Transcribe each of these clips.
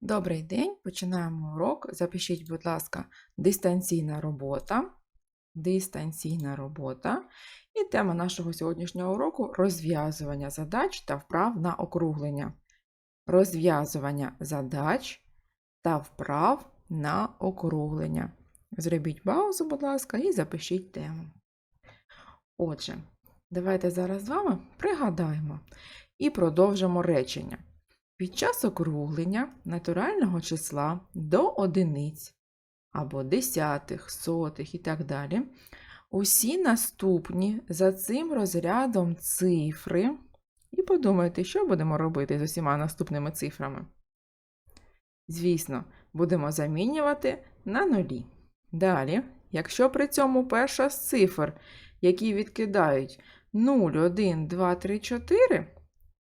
Добрий день, починаємо урок. Запишіть, будь ласка, дистанційна робота. Дистанційна робота. І тема нашого сьогоднішнього уроку розв'язування задач та вправ на округлення. Розв'язування задач та вправ на округлення. Зробіть паузу, будь ласка, і запишіть тему. Отже, давайте зараз з вами пригадаємо і продовжимо речення. Під час округлення натурального числа до одиниць або десятих, сотих і так далі, усі наступні за цим розрядом цифри. І подумайте, що будемо робити з усіма наступними цифрами. Звісно, будемо замінювати на нулі. Далі, якщо при цьому перша з цифр, які відкидають 0, 1, 2, 3, 4,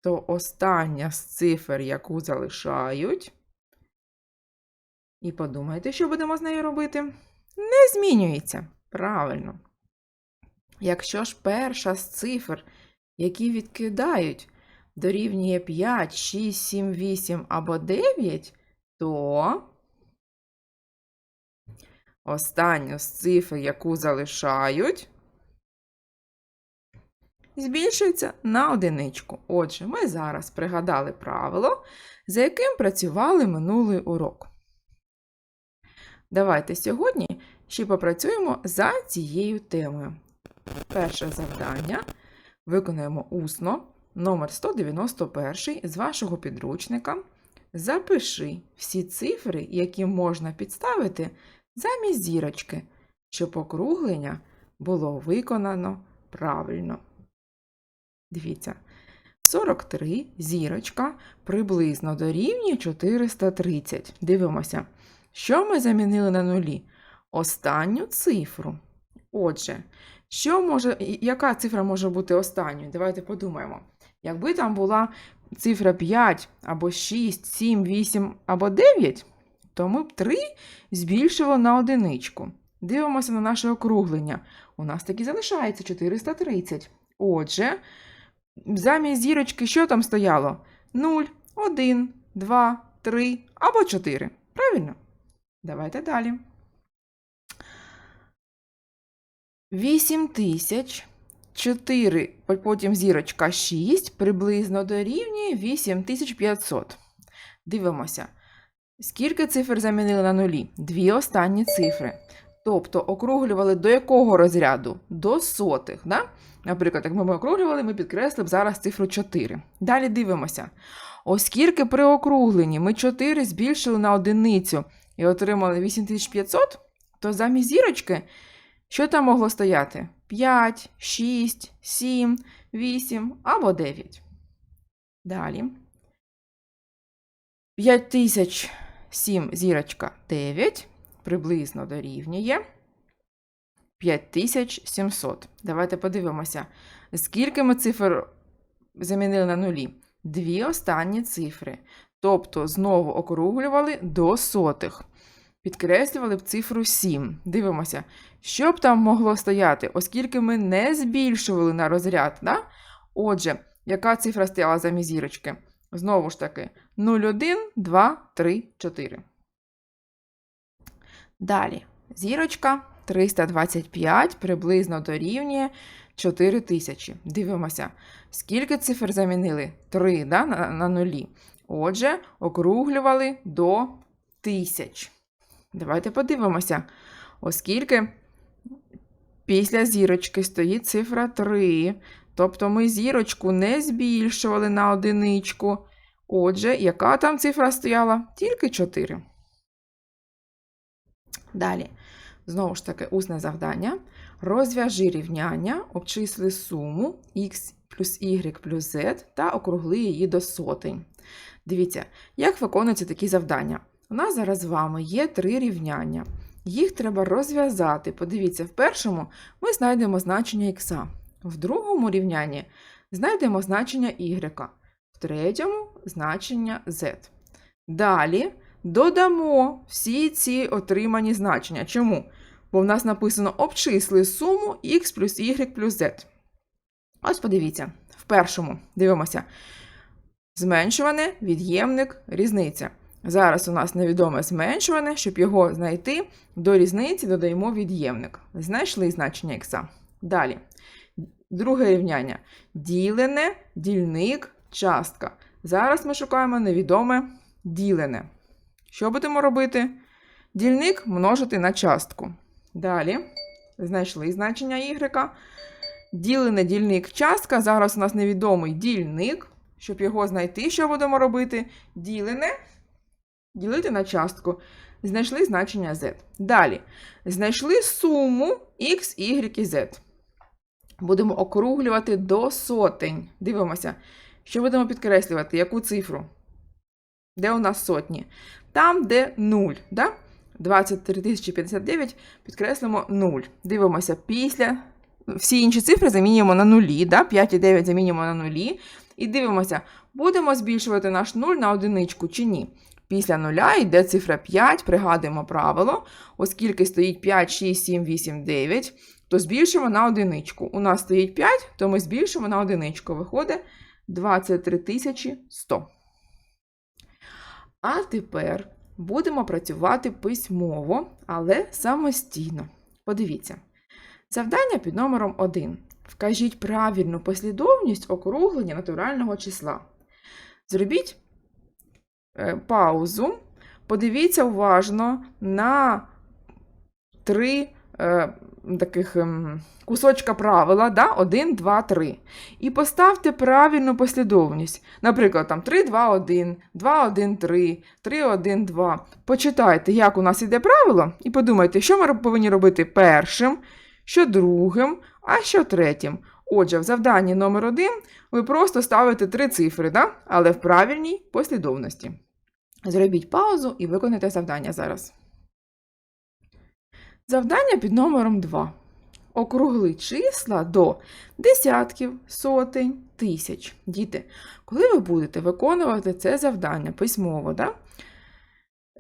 то остання з цифр, яку залишають. І подумайте, що будемо з нею робити? Не змінюється. Правильно. Якщо ж перша з цифр, які відкидають, дорівнює 5, 6, 7, 8 або 9, то останню з цифр, яку залишають, збільшується на одиничку. Отже, ми зараз пригадали правило, за яким працювали минулий урок. Давайте сьогодні ще попрацюємо за цією темою. Перше завдання виконуємо усно номер 191 з вашого підручника. Запиши всі цифри, які можна підставити замість зірочки, щоб округлення було виконано правильно. Дивіться, 43 зірочка приблизно дорівнює 430. Дивимося, що ми замінили на нулі? Останню цифру. Отже, що може, яка цифра може бути останньою? Давайте подумаємо. Якби там була цифра 5 або 6, 7, 8 або 9, то ми б 3 збільшили на одиничку. Дивимося на наше округлення. У нас таки залишається 430. Отже, замість зірочки що там стояло? 0, 1, 2, 3 або 4. Правильно? Давайте далі. 8 тисяч 4, потім зірочка 6, приблизно дорівнює 8500. Дивимося. Скільки цифр замінили на нулі? Дві останні цифри. Тобто округлювали до якого розряду? До сотих. Да? Наприклад, як ми округлювали, ми підкреслили б зараз цифру 4. Далі дивимося. Оскільки при округленні ми 4 збільшили на одиницю і отримали 8500, то замість зірочки, що там могло стояти? 5, 6, 7, 8 або 9. Далі. 5007 зірочка 9 приблизно дорівнює 5700. Давайте подивимося, скільки ми цифр замінили на нулі. Дві останні цифри. Тобто знову округлювали до сотих. Підкреслювали б цифру 7. Дивимося, що б там могло стояти, оскільки ми не збільшували на розряд. Да? Отже, яка цифра стояла замість зірочки? Знову ж таки, 0, 1, 2, 3, 4. Далі. Зірочка 325 приблизно дорівнює 4000. Дивимося, скільки цифр замінили? 3 да, на, на нулі. Отже, округлювали до тисяч. Давайте подивимося, оскільки після зірочки стоїть цифра 3. Тобто ми зірочку не збільшували на одиничку. Отже, яка там цифра стояла? Тільки 4. Далі. Знову ж таки, усне завдання. Розв'яжи рівняння, обчисли суму x плюс y плюс z та округли її до сотень. Дивіться, як виконуються такі завдання. У нас зараз з вами є три рівняння. Їх треба розв'язати. Подивіться, в першому ми знайдемо значення х, в другому рівнянні знайдемо значення y, в третьому значення z. Далі додамо всі ці отримані значення. Чому? Бо в нас написано обчисли суму x плюс y плюс z. Ось подивіться, в першому дивимося. Зменшуване, від'ємник, різниця. Зараз у нас невідоме зменшуване, щоб його знайти, до різниці додаємо від'ємник. Знайшли значення х. Далі. Друге рівняння. Ділене, дільник, частка. Зараз ми шукаємо невідоме ділене. Що будемо робити? Дільник множити на частку. Далі. Знайшли значення y. Ділене дільник частка. Зараз у нас невідомий дільник. Щоб його знайти, що будемо робити? Ділене ділити на частку. Знайшли значення z. Далі. Знайшли суму x, y і z. Будемо округлювати до сотень. Дивимося, що будемо підкреслювати, яку цифру? Де у нас сотні? Там, де 0. Да? 23 059 підкреслимо 0. Дивимося після. Всі інші цифри замінюємо на нулі. Да? 5 і 9 замінюємо на нулі. І дивимося, будемо збільшувати наш 0 на одиничку чи ні. Після нуля йде цифра 5, пригадуємо правило, оскільки стоїть 5, 6, 7, 8, 9, то збільшимо на одиничку. У нас стоїть 5, то ми збільшимо на одиничку. Виходить 23 100. А тепер будемо працювати письмово, але самостійно. Подивіться. Завдання під номером 1. Вкажіть правильну послідовність округлення натурального числа. Зробіть е, паузу. Подивіться уважно на три е, таких ем, кусочка правила, да? 1, 2, 3. І поставте правильну послідовність. Наприклад, там 3, 2, 1, 2, 1, 3, 3, 1, 2. Почитайте, як у нас іде правило, і подумайте, що ми повинні робити першим, що другим, а що третім. Отже, в завданні номер 1 ви просто ставите три цифри, да? але в правильній послідовності. Зробіть паузу і виконайте завдання зараз. Завдання під номером 2. Округли числа до десятків, сотень, тисяч. Діти, коли ви будете виконувати це завдання письмово, да?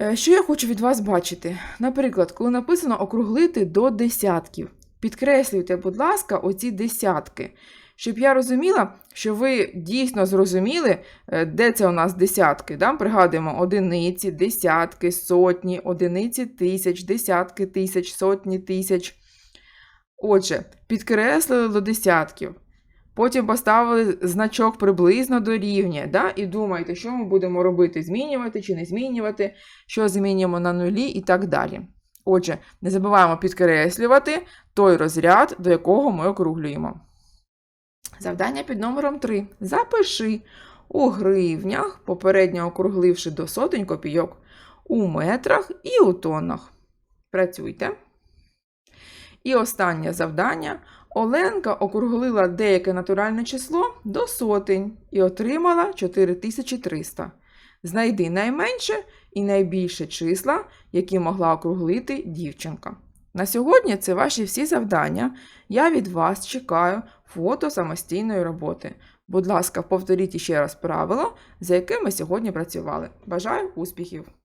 е, що я хочу від вас бачити? Наприклад, коли написано округлити до десятків, підкреслюйте, будь ласка, оці десятки, щоб я розуміла, що ви дійсно зрозуміли, е, де це у нас десятки. Да? Пригадуємо одиниці, десятки, сотні, одиниці тисяч, десятки тисяч, сотні тисяч. Отже, підкреслили до десятків. Потім поставили значок приблизно до рівня. Да? І думайте, що ми будемо робити: змінювати чи не змінювати, що змінюємо на нулі і так далі. Отже, не забуваємо підкреслювати той розряд, до якого ми округлюємо. Завдання під номером 3. Запиши у гривнях, попередньо округливши до сотень копійок, у метрах і у тоннах. Працюйте. І останнє завдання. Оленка округлила деяке натуральне число до сотень і отримала 4300. Знайди найменше і найбільше числа, які могла округлити дівчинка. На сьогодні це ваші всі завдання. Я від вас чекаю фото самостійної роботи. Будь ласка, повторіть ще раз правило, за якими ми сьогодні працювали. Бажаю успіхів!